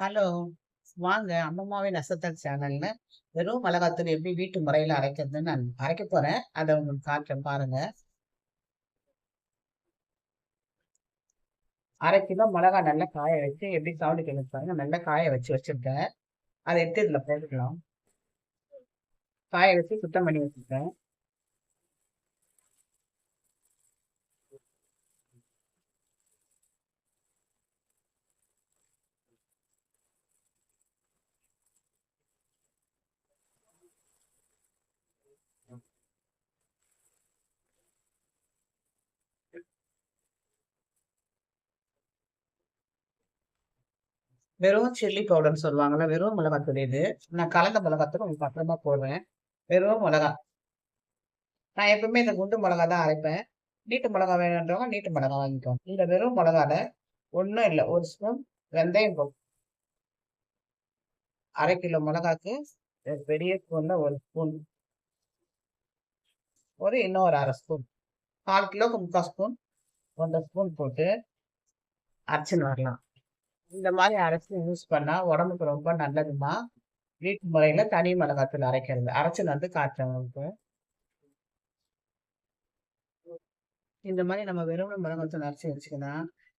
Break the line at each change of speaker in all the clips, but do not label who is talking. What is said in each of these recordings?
Hello! வாங்க அம்மம்மாவின் நசத்தல் சேனல்ல வெறும் மிளகாத்தூள் எப்படி வீட்டு முறையில அரைக்கிறதுன்னு நான் அரைக்க போறேன். அதை உங்களுக்கு காட்டுறேன் பாருங்க. அரை கிலோ மிளகா நல்லா காய வச்சு எப்படி சவுண்டு கேட்குது பாருங்க. நல்லா காய வச்சு வச்சிருக்கேன். அதை எடுத்து இதுல போட்டுக்கலாம். காய வச்சு சுத்தம் பண்ணி வச்சுருக்கேன். வெறும் சில்லி பவுடர்னு சொல்லுவாங்கல்ல. வெறும் மிளகாத்தூள் இது. நான் கலந்த மிளகாத்தூள் உங்களுக்கு அப்புறமா போடுவேன் வெறும் மிளகா. நான் எப்பவுமே இந்த குண்டு மிளகா தான் அரைப்பேன். நீட்டு மிளகா வேணுன்றவங்க நீட்டு மிளகா வாங்கிக்கோங்க. இந்த வெறும் மிளகால ஒன்றும் இல்லை ஒரு ஸ்பூன் வெந்தயம் போட்டு 1/2 கிலோ மிளகாக்கு பெரிய ஸ்பூன்ல ஒரு ஸ்பூன். ஒரு இன்னும் ஒரு 1/2 ஸ்பூன். 1/4 கிலோக்கு 3/4 ஸ்பூன். ஒன்றரை ஸ்பூன் போட்டு அரைச்சின்னு வரலாம். இந்த மாதிரி அரைச்சி யூஸ் பண்ணா உடம்புக்கு ரொம்ப நல்லதுமா வீட்டு முறையில தனி மிளகாத்தூள் அரைக்கிறது. அரைச்சி வந்து காட்டுறேன் உங்களுக்கு. இந்த மாதிரி நம்ம வெறும் மிளகாத்தூள் அரைச்சு வச்சுக்கினா,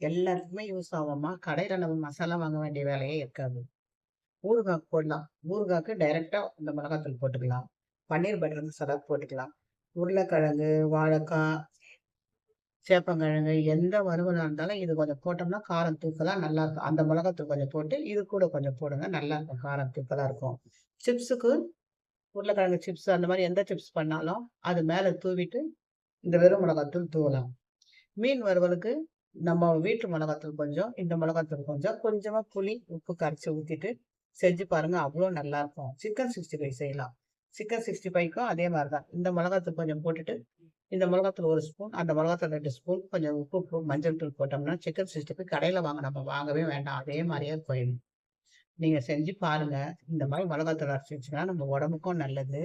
எல்லாருக்குமே யூஸ் ஆகும்மா. கடையில நம்ம மசாலா வாங்க வேண்டிய வேலையே இருக்காது. ஊறுகாய்க்கு போடலாம். ஊறுகாய்க்கு டைரக்ட்டா இந்த மிளகாத்தூள் போட்டுக்கலாம். பன்னீர் பட்டர் மசாலா போட்டுக்கலாம். உருளைக்கிழங்கு, வாழைக்காய், சேப்பங்கிழங்கு எந்த வறுவலாக இருந்தாலும் இது கொஞ்சம் போட்டோம்னா காரம் தூக்கலாக நல்லா இருக்கும் அந்த மிளகாத்தூள் கொஞ்சம் போட்டு, இது கூட கொஞ்சம் போடுங்க. நல்லாருக்கும். காரம் தூக்கலாக இருக்கும். சிப்ஸுக்கு உருளைக்கிழங்கு சிப்ஸ் அந்த மாதிரி எந்த சிப்ஸ் பண்ணாலும், அது மேலே தூவிட்டு இந்த வெறும் மிளகாத்தூள் தூவலாம். மீன் வறுவலுக்கு நம்ம வீட்டு மிளகாத்தூள் கொஞ்சம், இந்த மிளகாத்தூள் கொஞ்சம், கொஞ்சமாக புளி, உப்பு கரைச்சி ஊற்றிட்டு செஞ்சு பாருங்க. அவ்வளோ நல்லாயிருக்கும் சிக்கன் 65 செய்யலாம். சிக்கன் 65க்கும் அதே மாதிரி தான். இந்த மிளகாத்தூள் கொஞ்சம் போட்டுட்டு, இந்த மிளகாத்தூள் ஒரு ஸ்பூன், அந்த மிளகாத்தூள் ரெண்டு ஸ்பூன், கொஞ்சம் உப்பு, உப்பு மஞ்சள் தூள் போட்டோம்னா, சிக்கன் 65 கடையில் வாங்க நம்ம வாங்கவே வேண்டாம். அதே மாதிரியே போயிடும். நீங்கள் செஞ்சு பாருங்கள் இந்த மாதிரி மிளகாத்தூள் அரைச்சு நம்ம உடம்புக்கும் நல்லது.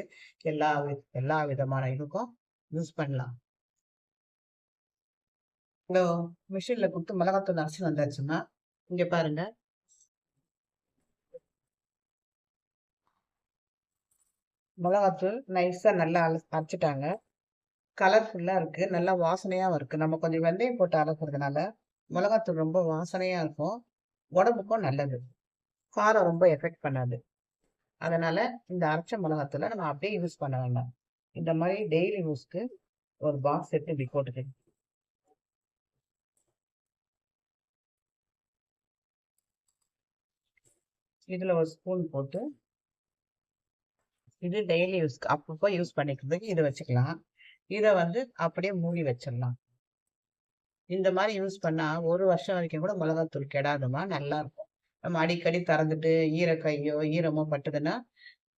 எல்லா வி எல்லா விதமான இதுக்கும் யூஸ் பண்ணலாம். இதோ மிஷினில் கொடுத்து மிளகாத்தூள் அரைச்சி வந்தாச்சுன்னா இங்கே பாருங்க. மிளகாத்தூள் நைஸாக நல்லா அரைச்சிட்டாங்க கலர்ஃபுல்லாக இருக்குது நல்லா வாசனையாகவும் இருக்குது நம்ம கொஞ்சம் வெந்தயம் போட்டு அரைக்கிறதுனால, மிளகாத்தூள் ரொம்ப வாசனையாக இருக்கும். உடம்புக்கும் நல்லது. காரம் ரொம்ப எஃபெக்ட் பண்ணாது. அதனால் இந்த அரைச்ச மிளகாத்தூளை நம்ம அப்படியே யூஸ் பண்ண வேண்டாம். இந்த மாதிரி டெய்லி யூஸ்க்கு ஒரு பாக்ஸ் எடுத்து இப்படி போட்டுக்கணும் இதில் ஒரு ஸ்பூன் போட்டு இது டெய்லி யூஸ்க்கு அப்பப்போ யூஸ் பண்ணிக்கிறதுக்கு இதை வச்சுக்கலாம். இதை வந்து அப்படியே மூடி வச்சிடலாம். இந்த மாதிரி யூஸ் பண்ணா ஒரு வருஷம் வரைக்கும் கூட மிளகாத்தூள் கெடாதும்மா. நல்லாருக்கும். நம்ம அடிக்கடி திறந்துட்டு ஈர கையோ, ஈரமோ பட்டுதுன்னா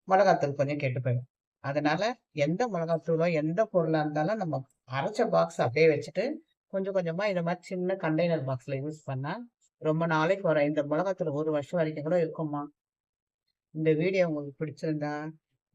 மிளகாத்தூள் கொஞ்சம் கெட்டு போயிடும். அதனால எந்த மிளகாத்தூளோ, எந்த பொருளா இருந்தாலும் நம்ம அரைச்ச பாக்ஸ் அப்படியே வச்சுட்டு, கொஞ்சம் கொஞ்சமா இந்த மாதிரி சின்ன கண்டெய்னர் பாக்ஸ்ல யூஸ் பண்ணா, ரொம்ப நாளைக்கு வரும். இந்த மிளகாத்தூள் ஒரு வருஷம் வரைக்கும் கூட இருக்குமா இந்த வீடியோ உங்களுக்கு பிடிச்சிருந்தா,